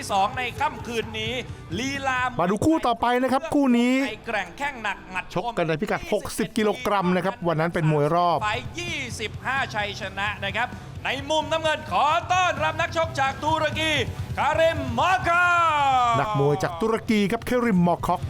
ที่ 2 ในค่ำคืนนี้ลีลามาดูคู่ต่อไปนะครับ คู่นี้ไอแกร่งแข้งหนักหมัดชกกันในพิกัด 60 กิโลกรัมนะครับ วันนั้นเป็นมวยรอบไฟ25 ชัยชนะนะครับ ในมุมน้ำเงินขอต้อนรับนักชกจากตุรกีคาเรมมากานักมวยจากตุรกีครับเคริมมอร์คอก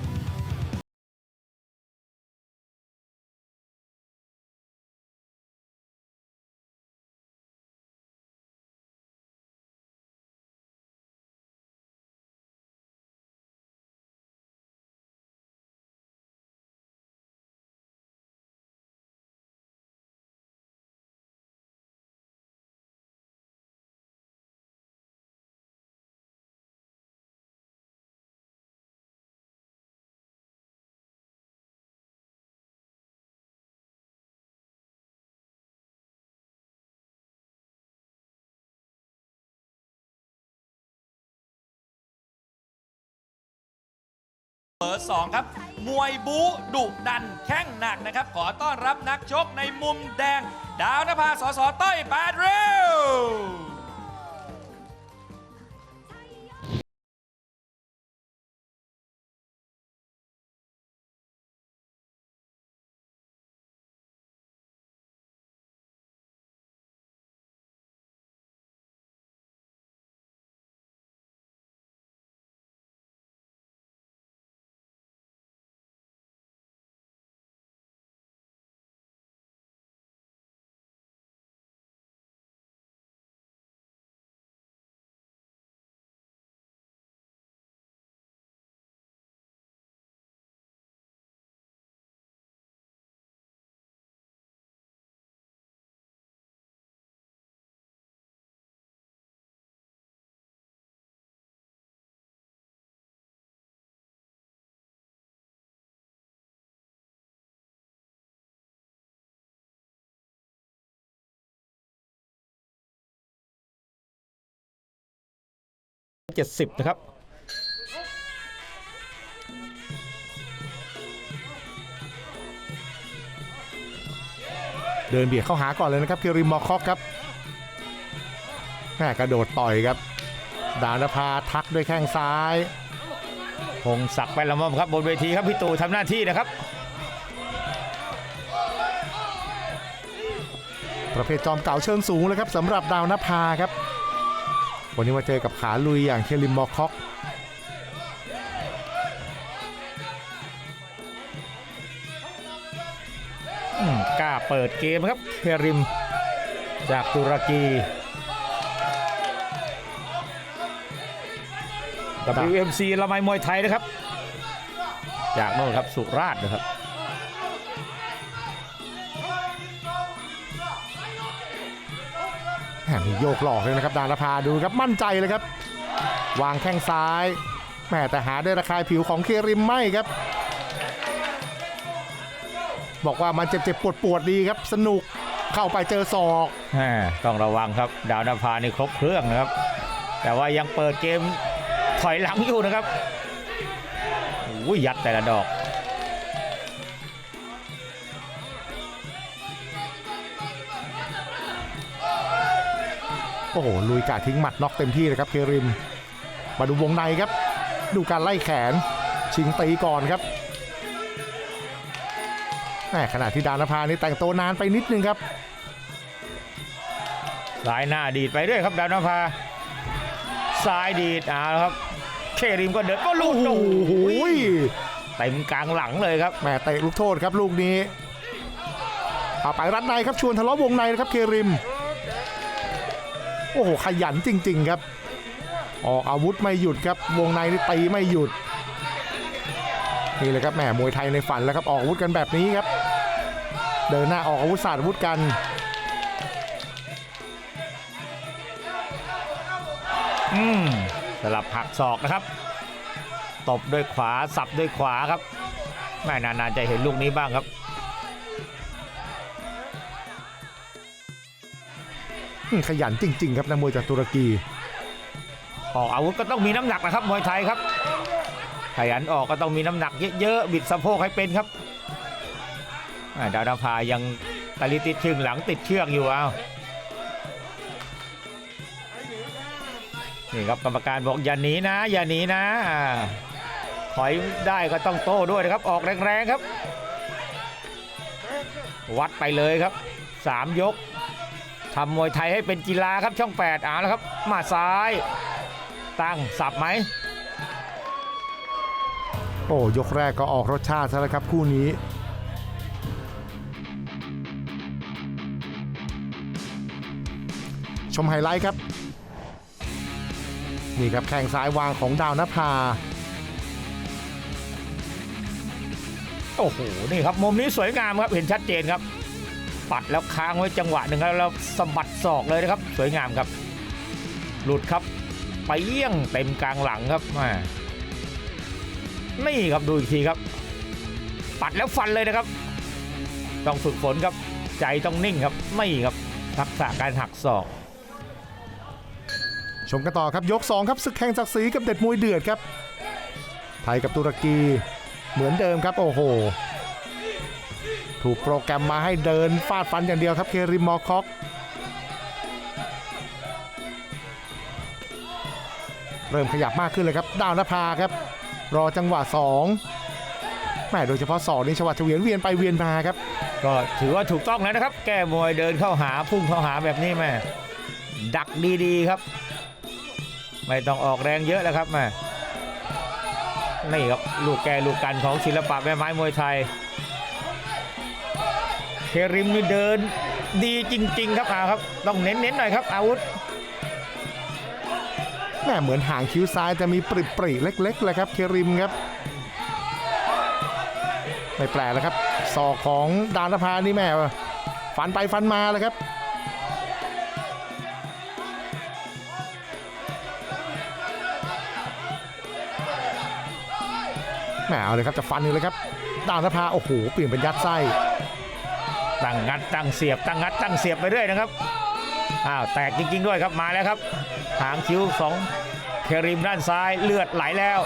เบอร์สองครับ มวยบูดุดันแข้งหนักนะครับ ขอต้อนรับนักชกในมุมแดง ดาวนภาสอสต้อยแปดเร็ว 70 นะครับ เดินเบียดเข้าหาก่อนเลยนะครับเคริมมอร์คอกครับแม่กระโดดต่อยครับ ดานภาทักด้วยแข้งซ้ายพงศักดิ์ไปละม่อมครับบนเวทีครับพี่ตู่ทำหน้าที่นะครับ ประเภทจอมเก่าเชิงสูงเลยครับสำหรับดาวนภาครับ วันนี้มาเจอกับขาลุยอย่างเคริมมอร์คอกอืมกล้าเปิดเกมครับเคริม จากตุรกีกับ WMC ละไมมวยไทยนะครับ จากโน่นครับสุราษฎร์นะครับ มมีโยกหลอกเลยนะครับดานภาดูครับมั่นใจเลยครับ วางแข้งซ้ายแหมแต่หาได้ระคายผิวของเคริมไม่ครับ บอกว่ามันเจ็บๆปวดๆดีครับ สนุกเข้าไปเจอศอกต้องระวังครับ ดาวนภานี่ครบเครื่องนะครับ แต่ว่ายังเปิดเกมถอยหลังอยู่นะครับอุ้ยยัดแต่ละดอก โอ้โหลุยกาทิ้งหมัดน็อกเต็มที่เลยครับเคริมมาดูวงในครับ ดูการไล่แขน ชิงตีก่อนครับแหมขณะที่ดานภานี่แต่งตัวนานไปนิดนึงครับสายหน้าดีดไปด้วยครับดาวนภาซ้ายดีดเอาละครับ เคริมก็เดินก็ลูโอ้ดโหโอ้ยเต็มกลางหลังเลยครับแหมเตะลูกโทษครับลูกนี้เอาไปรัดในครับชวนทะเลาะวงในนะครับเคริม โอ้โหขยันจริง ๆ ครับ ออกอาวุธไม่หยุดครับ วงในนี่ตีไม่หยุด นี่เลยครับแหมมวยไทยในฝันแล้วครับออกอาวุธกันแบบนี้ครับ เดินหน้าออกอาวุธศาสตร์อาวุธกันอืมสลับหักศอกนะครับ ตบด้วยขวาสับด้วยขวาครับแม่นานๆจะเห็นลูกนี้บ้างครับ ขยันจริง ๆ ครับนักมวยจากตุรกีออกอาวุธก็ต้องมีน้ำหนักนะครับมวยไทยครับ ขยันออกก็ต้องมีน้ำหนักเยอะๆบิดสะโพกให้เป็นครับอ่าดาวนภายังตะลิติดชึงหลังติดเชือกอยู่เอานี่ครับกรรมการบอกอย่าหนีนะ อย่าหนีนะถอยได้ก็ต้องโต้ด้วยนะครับ ออกแรงๆครับ วัดไปเลยครับสามยก ทำมวยไทยให้เป็นกีฬาครับช่อง8อ่าแล้วครับมาซ้าย ตั้งสับไหมโอ้ยกแรกก็ออกรสชาติซะแล้วครับคู่นี้ชมไฮไลท์ครับ นี่ครับแข่งซ้ายวางของดาวนภา โอ้โห นี่ครับ มุมนี้สวยงามครับ เห็นชัดเจนครับ ปัดแล้วค้างไว้จังหวะหนึ่งแล้วสะบัดศอกเลยนะครับ สวยงามครับ หลุดครับไปเยี่ยงเต็มกลางหลังครับม่นี่ครับดูอีกทีครับ ปัดแล้วฟันเลยนะครับ ต้องฝึกฝนครับ ใจต้องนิ่งครับไม่ครับทักษะการหักศอกชมกันต่อครับยก 2 ครับศึกแข่งศักดิ์ศรีกับเด็ดมวยเดือดครับ ไทยกับตุรกีเหมือนเดิมครับ โอ้โห ถูกโปรแกรมมาให้เดินฟาดฟันอย่างเดียวครับเคริมมอคอกเริ่มขยับมากขึ้นเลยครับดาวนภาครับ รอจังหวะ2แม่โดยเฉพาะสองนี่ชวัดเฉวียนเวียนไปเวียนมาครับ ก็ถือว่าถูกต้องแล้วนะครับ แก้มวยเดินเข้าหาพุ่งเข้าหาแบบนี้แม่ดักดีๆครับ ไม่ต้องออกแรงเยอะแล้วครับแม่นี่ครับลูกแกลูกกันของศิลปะแม่ไม้มวยไทย เคริมนี่เดินดีจริง ๆ ครับอาครับ ต้องเน้นๆหน่อยครับ อาวุธแม่เหมือนหางคิ้วซ้ายจะมีปริปริเล็กๆเลยครับเคริมครับไม่แปลกแล้วครับศอกของดานภานี่แม่ฟันไปฟันมาเลยครับแหมเอาเลยครับจะฟันเลยครับดานภาโอ้โหเปลี่ยนเป็นยัดไส้ ตั้งงัดตั้งเสียบตั้งงัดตั้งเสียบไปเรื่อยนะครับอ้าวแตกจริง ๆ ด้วยครับมาแล้วครับ หางคิ้วสองเคริมด้านซ้ายเลือดไหลแล้ว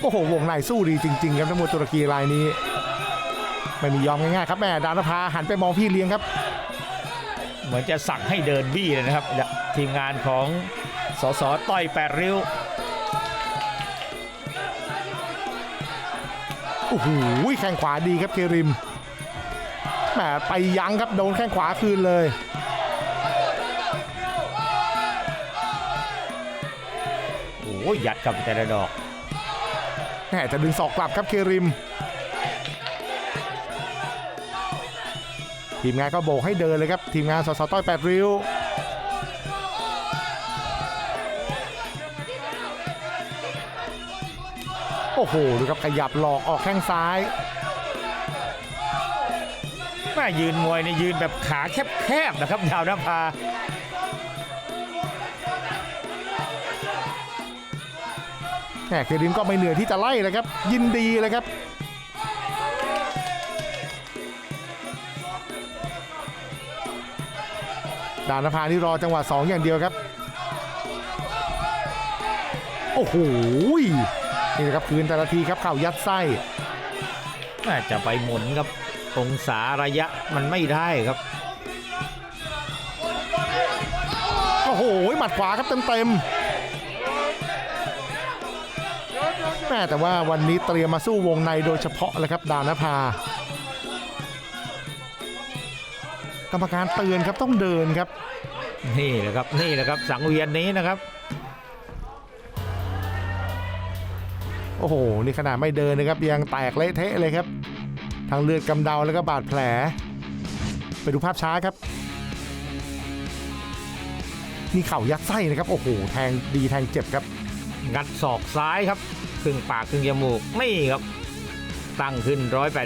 โอ้โหวงในสู้ดีจริง ๆ ครับนักมวยตุรกีรายนี้ ไม่มียอมง่ายๆครับแม่ดานภาหันไปมองพี่เลี้ยงครับ เหมือนจะสั่งให้เดินบี้เลยนะครับ ทีมงานของสสต้อยแปดริ้ว โอ้โหแข้งขวาดีครับเคริมแหมไปยั้งครับโดนแข้งขวาคืนเลยโอ้ยยัดกับแต่ละดอกแหมจะดึงศอกกลับครับเคริม ทีมงานก็โบกให้เดินเลยครับ ทีมงานสสต้อยแปดริ้ว อ้โหดูครับขยับหลอกออกแข้งซ้ายแม่ยืนมวยนี่ยืนแบบขาแคบๆนะครับดาวนภาแหมเคริมก็ไม่เหนื่อยที่จะไล่เลยครับ ยินดีเลยครับดานภานี่รอจังหวะ 2 อย่างเดียวครับ โอ้โห นี่นะครับคืนแต่ละทีครับเข่ายัดไส้น่าจะไปหมุนครับองศาระยะมันไม่ได้ครับโอ้โหหมัดขวาครับเต็มๆแม่แต่ว่าวันนี้เตรียมมาสู้วงในโดยเฉพาะเลยครับดานภากรรมการเตือนครับต้องเดินครับ นี่แหละครับนี่แหละครับสังเวียนนี้นะครับ โอ้โห นี่ขนาดไม่เดินนะครับ ยังแตกเละเทะเลยครับ ทางเลือดกำเดาแล้วก็บาดแผล ไปดูภาพช้าครับ นี่เข่ายัดไส้นะครับ โอ้โห แทงดีแทงเจ็บครับ งัดศอกซ้ายครับครึ่งปากครึ่งจมูกนี่ครับ ตั้งขึ้น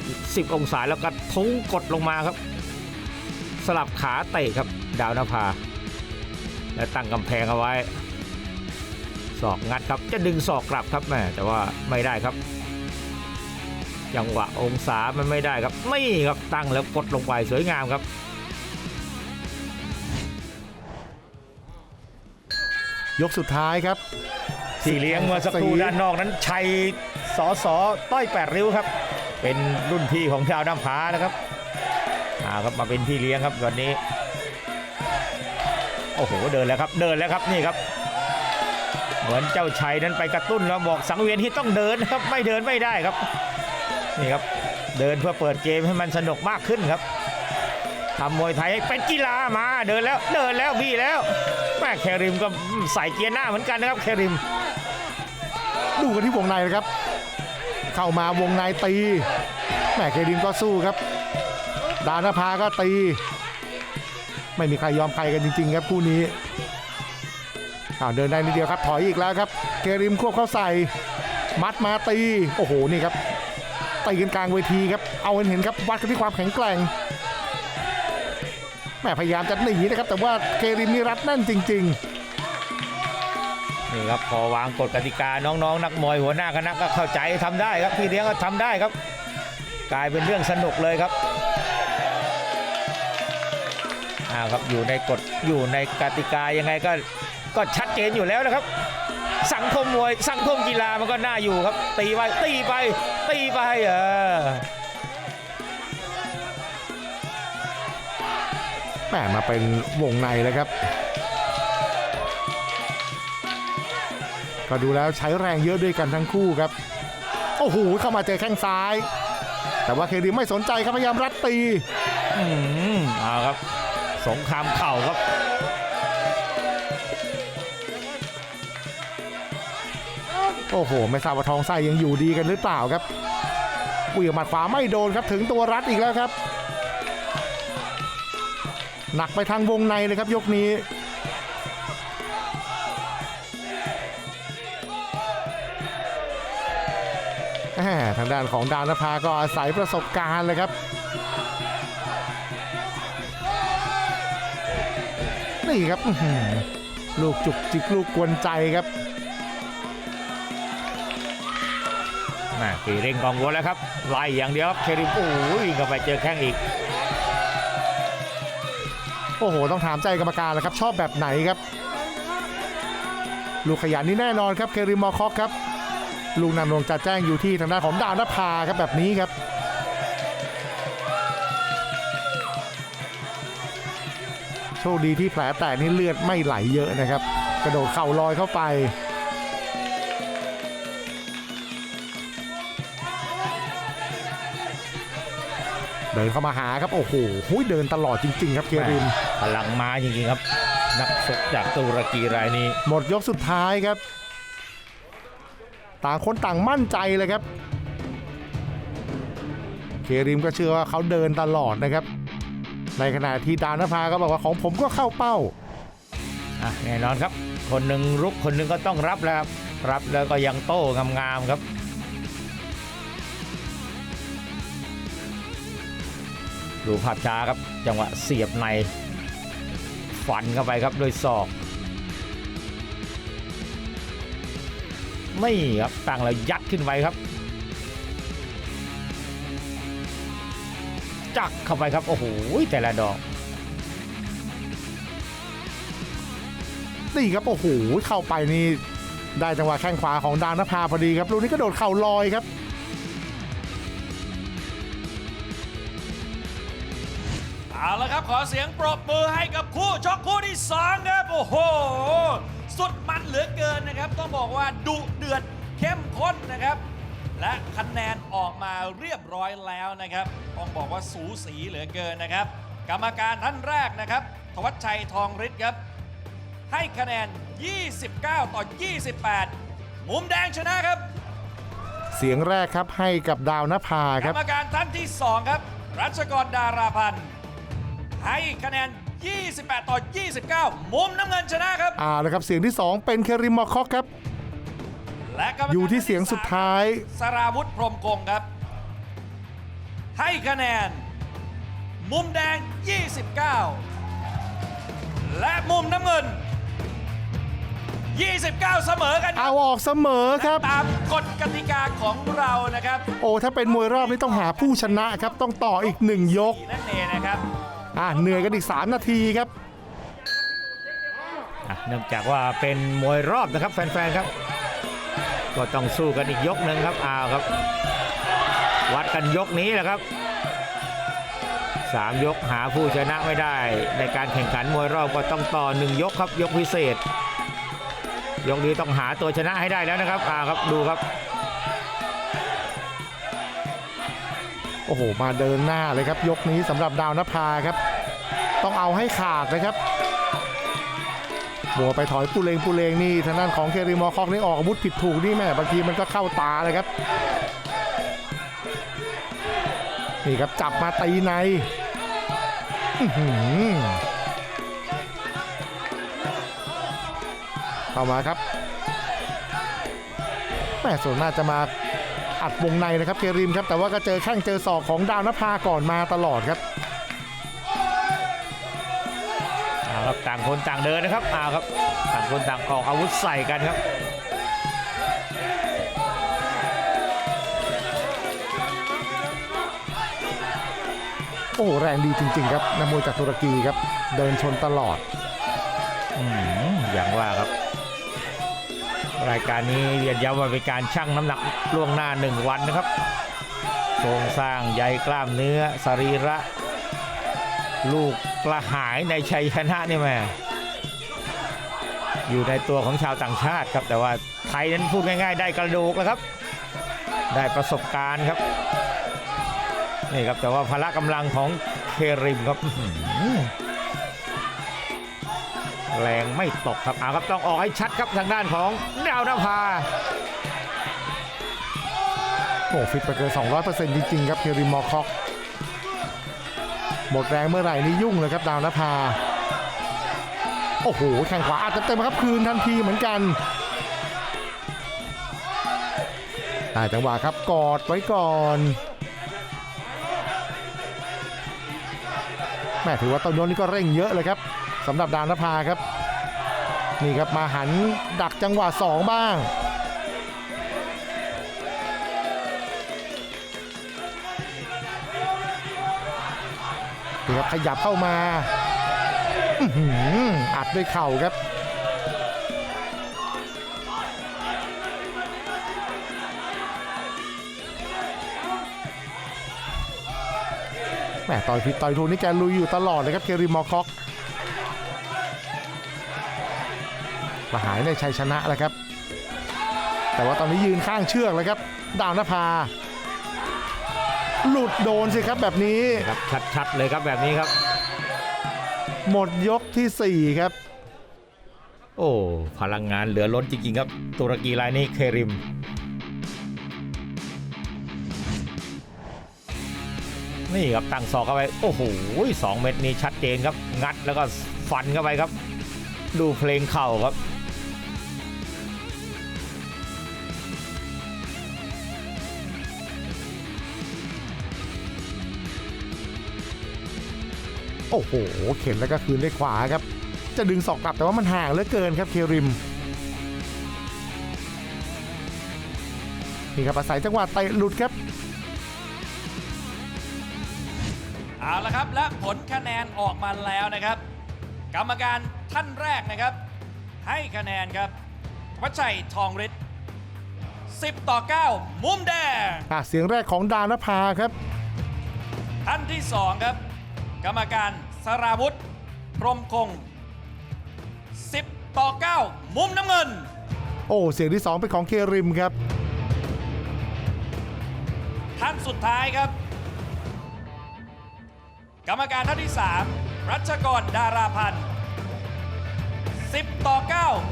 180 องศาแล้วก็ทุ้งกดลงมาครับ สลับขาเตะครับดาวนภา และตั้งกำแพงเอาไว้ ศอกงัดครับจะดึงศอกกลับครับแม่แต่ว่าไม่ได้ครับ จังหวะองศามันไม่ได้ครับไม่ครับตั้งแล้วกดลงไปสวยงามครับยกสุดท้ายครับที่เลี้ยงเมื่อสักครู่ด้านนอกนั้นชัยสอสอต้อยแปดริ้วครับ เป็นรุ่นพี่ของชาวน้ำผานะครับอ่าครับมาเป็นพี่เลี้ยงครับวันนี้ โอ้โหเดินแล้วครับ เดินแล้วครับนี่ครับ เหมือนเจ้าชัยนั้นไปกระตุ้นแล้วบอกสังเวียนที่ต้องเดินครับไม่เดินไม่ได้ครับนี่ครับเดินเพื่อเปิดเกมให้มันสนุกมากขึ้นครับทำมวยไทยให้เป็นกีฬามาเดินแล้วเดินแล้วบี้แล้วแม่แคริมก็ใส่เกียร์หน้าเหมือนกันนะครับแคริม ดูกันที่วงในนะครับ เข้ามาวงในตีแม่เคดินก็สู้ครับ ดานภาก็ตี ไม่มีใครยอมใครกันจริง ๆ ครับคู่นี้ อ้าวเดินได้นิดเดียวครับถอยอีกแล้วครับเคริมควบเข้าใส่ มัดมาตีโอ้โหนี่ครับตีกันกลางเวทีครับเอาเห็นเห็นครับวัดกันที่ความแข็งแกร่งแม่พยายามจะหนีนะครับ แต่ว่าเคริมนี่รัดแน่นจริง ๆนี่ครับพอวางกฎกติกาน้องๆ นักมวยหัวหน้าคณะก็เข้าใจทำได้ครับพี่เลี้ยงก็ทำได้ครับ กลายเป็นเรื่องสนุกเลยครับอ้าวครับอยู่ในกฎอยู่ในกติกายังไงก็ ก็ชัดเจนอยู่แล้วนะครับ สังคมมวยสังคมกีฬามันก็น่าอยู่ครับ ตีไปตีไป ตีไปเออแหมมาเป็นวงในเลยครับ ก็ดูแล้วใช้แรงเยอะด้วยกันทั้งคู่ครับ โอ้โหเข้ามาเจอแข้งซ้าย แต่ว่าเคดีไม่สนใจครับพยายามรัดตี อืมเอาครับ สงครามเข่าครับ โอ้โห ไม่ทราบว่าทองไส้ยังอยู่ดีกันหรือเปล่าครับอุ้ยหมัดขวาไม่โดนครับถึงตัวรัดอีกแล้วครับ หนักไปทางวงในเลยครับยกนี้ทางด้านของดาวนภาก็อาศัยประสบการณ์เลยครับ นี่ครับลูกจุกจิกลูกกวนใจครับ แม่ตีเร่งกองวัวแล้วครับไล่อย่างเดียวครับเคริมโอ้ยเข้าไปเจอแข้งอีก โอ้โห ต้องถามใจกรรมการแล้วครับ ชอบแบบไหนครับ ลูกขยันนี่แน่นอนครับเคริมมอคอกครับ ลูกนำลงจัดแจ้งอยู่ที่ทางด้านของดาวนภาครับแบบนี้ครับโชคดีที่แผลแตกนี่เลือดไม่ไหลเยอะนะครับ กระโดดเข่าลอยเข้าไป เดินเข้ามาหาครับ โอ้โหหุ้ยเดินตลอดจริง ๆ ครับเคริมพลังมาจริงๆครับ นักชกจากตุรกีรายนี้ หมดยกสุดท้ายครับ ต่างคนต่างมั่นใจเลยครับ เคริมก็เชื่อว่าเขาเดินตลอดนะครับ ในขณะที่ดาวนภาก็บอกว่าของผมก็เข้าเป้าอะแน่นอนครับ คนหนึ่งรุกคนหนึ่งก็ต้องรับแล้วครับ รับแล้วก็ยังโต้งามๆครับ ดูภาพช้าครับ จังหวะเสียบใน ฟันเข้าไปครับด้วยศอก ไม่ครับตั้งแล้วยัดขึ้นไปครับ จักเข้าไปครับ โอ้โห แต่ละดอกนี่ครับโอ้โหเข้าไปนี่ได้จังหวะแข้งขวาของดานภาพอดีครับลูกนี้ก็โดดเข่าลอยครับ เอาละครับขอเสียงปรบมือให้กับคู่ชกคู่ที่สองครับโอ้โห สุดมันเหลือเกินนะครับ ต้องบอกว่าดุเดือดเข้มข้นนะครับ และคะแนนออกมาเรียบร้อยแล้วนะครับต้องบอกว่าสูสีเหลือเกินนะครับ กรรมการท่านแรกนะครับธวัชชัยทองฤทธิ์ครับ ให้คะแนน 29 ต่อ 28 มุมแดงชนะครับ เสียงแรกครับให้กับดาวนภากครรับ รมการท่านที่ 2 ครับ รัชกรดาราพันธ์ ให้คะแนน 28 ต่อ 29 มุมน้ำเงินชนะครับ อ่าแล้วครับเสียงที่ 2 เป็นเคริมมอคอกครับ และกรรมการอยู่ที่เสียงสุดท้าย สราวุธพรหมกงครับ ให้คะแนน มุมแดง 29 และมุมน้ำเงิน 29 เสมอกันคเอารับออกเสมอครับ ตามกฎกติกาของเรานะครับ โอ้ถ้าเป็นมวยรอบนี้ต้องหาผู้ชนะครับ ต้องต่ออีก1ยก นั่นเองนะครับ อ่าเหนื่อยกันอีก 3 นาทีครับอะเนื่องจากว่าเป็นมวยรอบนะครับแฟนๆครับ ก็ต้องสู้กันอีกยกหนึ่งครับอ้าวครับ วัดกันยกนี้แหละครับสามยกหาผู้ชนะไม่ได้ ในการแข่งขันมวยรอบก็ต้องต่อหนึ่งยกครับยกพิเศษ ยกนี้ต้องหาตัวชนะให้ได้แล้วนะครับอ่าครับดูครับ โอ้โห มาเดินหน้าเลยครับ ยกนี้สำหรับดาวนภาครับ ต้องเอาให้ขาดนะครับบัวไปถอยปูเลงปูเลงนี่ทางด้านของเคริมอคอกนี่ออกอาวุธผิดถูกนี่แม่บางทีมันก็เข้าตาเลยครับนี่ครับจับมาตีในเข้ามาครับแม่ส่วนมากจะมา อัดวงในนะครับเคริมครับแต่ว่าก็เจอแข้งเจอศอกของดาวนภาก่อนมาตลอดครับเอาครับต่างคนต่างเดินนะครับเอาครับต่างคนต่างออกอาวุธใส่กันครับโอ้โหแรงดีจริง ๆ ครับนักมวยจากตุรกีครับ เดินชนตลอดอืมอย่างว่าครับ รายการนี้เรียนย้ำว่าเป็นการชั่งน้ำหนักล่วงหน้า 1 วันนะครับโครงสร้างใยกล้ามเนื้อสรีระ ลูกกระหายในชัยชนะนี่แม่อยู่ในตัวของชาวต่างชาติครับแต่ว่าไทยนั้นพูดง่ายๆ ได้กระดูกแล้วครับ ได้ประสบการณ์ครับนี่ครับแต่ว่าพละกำลังของเคริมครับ แรงไม่ตกครับเอาครับต้องออกให้ชัดครับทางด้านของดาวนภาโอ้ฟิตไปเกิน200%จริงๆครับเคริมอคอกหมดแรงเมื่อไหร่นี่ยุ่งเลยครับดาวนภาโอ้โหแข่งขวาอัดเต็มๆครับคืนทันทีเหมือนกันได้จังหวะครับกอดไว้ก่อนแม่ถือว่าต้นยกนี่ก็เร่งเยอะเลยครับ สำหรับดานภาครับ นี่ครับมาหันดักจังหวะ 2 บ้าง นี่ครับขยับเข้ามาอัดด้วยเข่าครับแหมต่อยผิดต่อยถูกนี่แกลุยอยู่ตลอดเลยครับเคริมมอคอก มาหายในชัยชนะแล้วครับ แต่ว่าตอนนี้ยืนข้างเชือกเลยครับ ดาวนภา หลุดโดนสิครับแบบนี้ ครับชัดๆเลยครับแบบนี้ครับ หมดยกทีสี่ 4 ครับ โอ้พลังงานเหลือล้นจริงๆครับ ตุรกีรายนี้เคริมนี่ครับตั้งศอกเข้าไป โอ้โหสองเม็ดนี้ชัดเจนครับ งัดแล้วก็ฟันเข้าไปครับ ดูเพลงเข่าครับ โอ้โห เข็นแล้วก็คืนด้วยขวาครับ จะดึงศอกกลับแต่ว่ามันห่างเหลือเกินครับเคริมนี่ครับอาศัยจังหวะเตะหลุดครับเอาละครับและผลคะแนนออกมาแล้วนะครับ กรรมการท่านแรกนะครับ ให้คะแนนครับวัชชัยทองฤทธิ์10 ต่อ 9 มุมแดงอะเสียงแรกของดาวนภาครับท่านที่ 2 ครับ กรรมการสราวุธ พรหมคง 10 ต่อ 9 มุมน้ำเงิน โอ้เสียงที่ 2 เป็นของเคริมครับ ท่านสุดท้ายครับ กรรมการท่านที่ 3 รัชกรดาราพันธ์10 ต่อ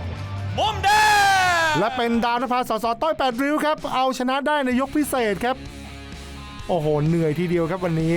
9 มุมแดงและเป็นดาวนภาสสต้อย8ริ้วครับ เอาชนะได้ในยกพิเศษครับ โอ้โห เหนื่อยทีเดียวครับวันนี้